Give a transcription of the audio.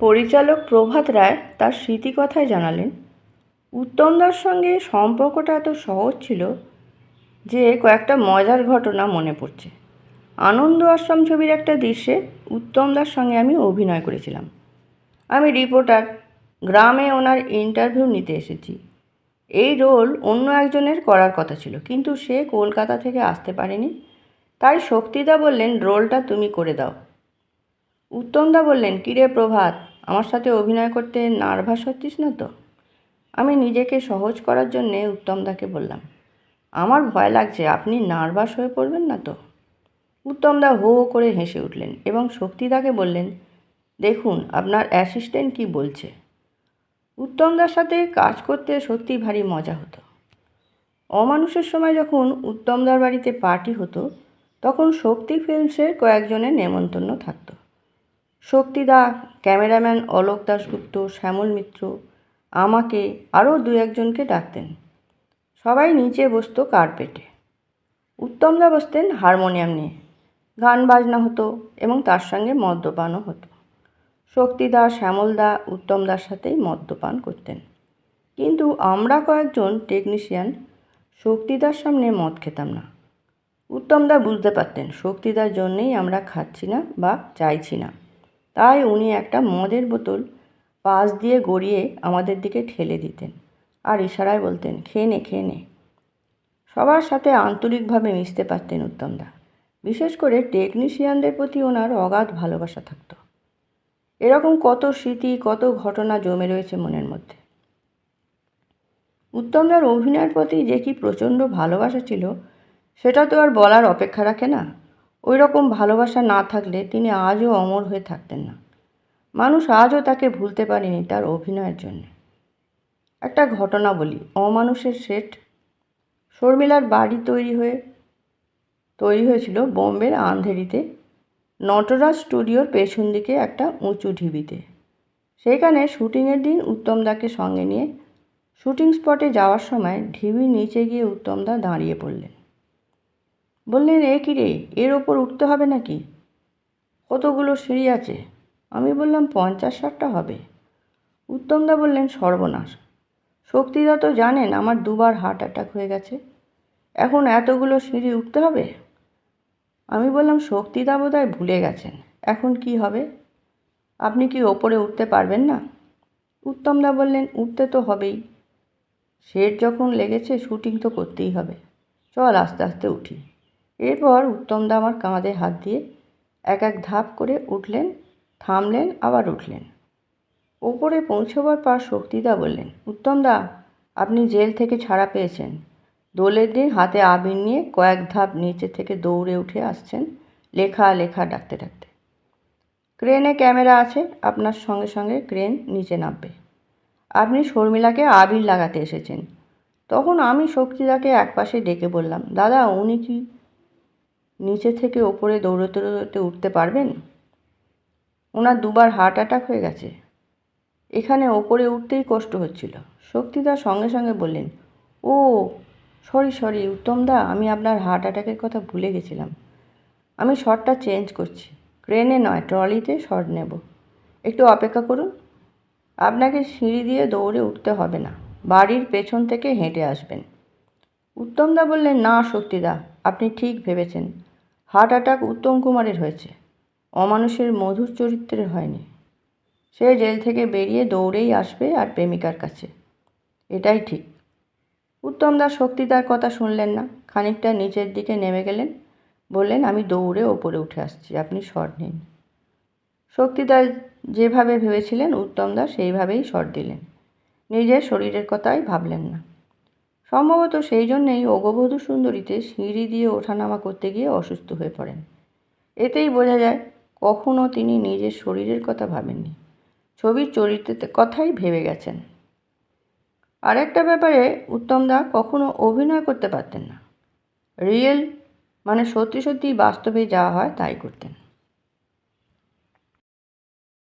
পরিচালক প্রভাত রায় তার স্মৃতিকথায় জানালেন, উত্তমদার সঙ্গে সম্পর্কটা এত সহজ ছিল যে কয়েকটা মজার ঘটনা মনে পড়ছে। আনন্দ আশ্রম ছবির একটা দৃশ্যে উত্তমদার সঙ্গে আমি অভিনয় করেছিলাম। আমি রিপোর্টার, গ্রামে ওনার ইন্টারভিউ নিতে এসেছি। এই রোল অন্য একজনের করার কথা ছিল, কিন্তু সে কলকাতা থেকে আসতে পারেনি, তাই শক্তিদা বললেন, রোলটা তুমি করে দাও। উত্তমদা বললেন, কিরে প্রভাত আমার সাথে অভিনয় করতে নার্ভাস হচ্ছিস না তো? আমি নিজেকে সহজ করার জন্যে উত্তমদাকে বললাম। আমার ভয় লাগছে, আপনি নার্ভাস হয়ে পড়বেন না তো? উত্তমদা হো হো করে হেসে উঠলেন এবং শক্তিদাকে বললেন, দেখুন, আপনার অ্যাসিস্ট্যান্ট কি বলছে? উত্তমদার সাথে কাজ করতে সত্যি ভারী মজা হতো। অমানুষের সময় যখন উত্তমদার বাড়িতে পার্টি হতো, তখন শক্তি ফিল্মসের কয়েকজনের নেমন্তন্ন থাকতো। শক্তিদা, ক্যামেরাম্যান অলোক দাশগুপ্ত, শ্যামল মিত্র আমাকে আরও দু একজনকে ডাকতেন। সবাই নিচে বসত কার্পেটে। উত্তমদা বসতেন হারমোনিয়াম নিয়ে। গান বাজনা হতো এবং তার সঙ্গে মদ্যপানও হতো। শক্তিদা, শ্যামলদা, উত্তমদার সাথেই মদ্যপান করতেন। কিন্তু আমরা কয়েকজন টেকনিশিয়ান শক্তিদার সামনে মদ খেতাম না। উত্তমদা বুঝতে পারতেন, শক্তিদার জন্যেই আমরা খাচ্ছি না বা চাইছি না। তাই উনি একটা মদের বোতল পাশ দিয়ে গড়িয়ে আমাদের দিকে ঠেলে দিতেন আর ইশারায় বলতেন, খেয়ে নে খেয়ে নে। সবার সাথে আন্তরিকভাবে মিশতে পারতেন উত্তমদা। বিশেষ করে টেকনিশিয়ানদের প্রতি ওনার অগাধ ভালোবাসা থাকতো। এরকম কত স্মৃতি, কত ঘটনা জমে রয়েছে মনের মধ্যে। উত্তমদার অভিনয়ের প্রতি যে কি প্রচণ্ড ভালোবাসা ছিল, সেটা তো আর বলার অপেক্ষা রাখে না। ওই রকম ভালোবাসা না থাকলে তিনি আজও অমর হয়ে থাকতেন না। মানুষ আজও তাকে ভুলতে পারেনি তার অভিনয়ের জন্য। একটা ঘটনা বলি, অমানুষের সেট শর্মিলার বাড়ি তৈরি হয়ে, তৈরি হয়েছিল বোম্বের আন্ধেরিতে, নটরাজ স্টুডিওর পেছন দিকে একটা উঁচু ঢিবিতে। সেইখানে শুটিংয়ের দিন উত্তমদাকে সঙ্গে নিয়ে শুটিং স্পটে যাওয়ার সময় ঢিবির নিচে গিয়ে উত্তমদা দাঁড়িয়ে পড়লেন। বললেন, এ কী রে? এর ওপর উঠতে হবে নাকি? কতগুলো সিঁড়ি আছে? আমি বললাম, পঞ্চাশ ষাটটা হবে। উত্তমদা বললেন, সর্বনাশ। শক্তিদা তো জানেন আমার দুবার হার্ট অ্যাটাক হয়ে গেছে। এখন এতগুলো সিঁড়ি উঠতে হবে? আমি বললাম, শক্তিদা বোধহয় ভুলে গেছেন। এখন কি হবে? আপনি কি ওপরে উঠতে পারবেন না? উত্তমদা বললেন, উঠতে তো হবেই। সেট যখন লেগেছে, শুটিং তো করতেই হবে। চল আস্তে আস্তে উঠি। এরপর উত্তমদা আমার কাঁধে হাত দিয়ে এক এক ধাপ করে উঠলেন, থামলেন, আবার উঠলেন। ওপরে পৌঁছবার পর শক্তিদা বললেন উত্তমদা আপনি জেল থেকে ছাড়া পেয়েছেন। দোলের দিন হাতে আবির নিয়ে কয়েক ধাপ নিচে থেকে দৌড়ে উঠে আসছেন লেখা লেখা ডাকতে ডাকতে। ক্রেনে ক্যামেরা আছে, আপনার সঙ্গে সঙ্গে ক্রেন নিচে নামবে। আপনি শর্মিলাকে আবির লাগাতে এসেছেন। তখন আমি শক্তিদাকে একপাশে ডেকে বললাম, দাদা, উনি কি নিচে থেকে ওপরে দৌড়তে দৌড়তে উঠতে পারবেন? ওনার দুবার হার্ট অ্যাটাক হয়ে গেছে। এখানে ওপরে উঠতেই কষ্ট হচ্ছিল। শক্তিদা সঙ্গে সঙ্গে বললেন, ও সরি সরি উত্তমদা আমি আপনার হার্ট অ্যাটাকের কথা ভুলে গেছিলাম। আমি শটটা চেঞ্জ করছি। ক্রেনে নয় ট্রলিতে শট নেব। একটু অপেক্ষা করুন। আপনাকে সিঁড়ি দিয়ে দৌড়ে উঠতে হবে না। বাড়ির পেছন থেকে হেঁটে আসবেন। উত্তমদা বললেন, না, শক্তিদা, আপনি ঠিক ভেবেছেন। হার্ট অ্যাটাক উত্তম কুমারের হয়েছে। অমানুষের মধুর চরিত্রের হয়নি। সে জেল থেকে বেরিয়ে দৌড়েই আসবে আর প্রেমিকার কাছে। এটাই ঠিক। উত্তম উত্তমদা শক্তিদার কথা শুনলেন না। খানিকটা নিচের দিকে নেমে গেলেন। বললেন, আমি দৌড়ে ওপরে উঠে আসছি। আপনি শট নিন। শক্তিদার যেভাবে ভেবেছিলেন উত্তমদা সেইভাবেই শট দিলেন। নিজের শরীরের কথাই ভাবলেন না। সম্ভবত সেই জন্যেই অগবধূ সুন্দরীতে সিঁড়ি দিয়ে ওঠানামা করতে গিয়ে অসুস্থ হয়ে পড়েন। এতেই বোঝা যায় কখনও তিনি নিজের শরীরের কথা ভাবেননি। ছবির চরিত্রের কথাই ভেবে গেছেন। আরেকটা ব্যাপারে উত্তমদা কখনো অভিনয় করতে পারতেন না। রিয়েল মানে সত্যি সত্যি বাস্তবে যা হয় তাই করতেন।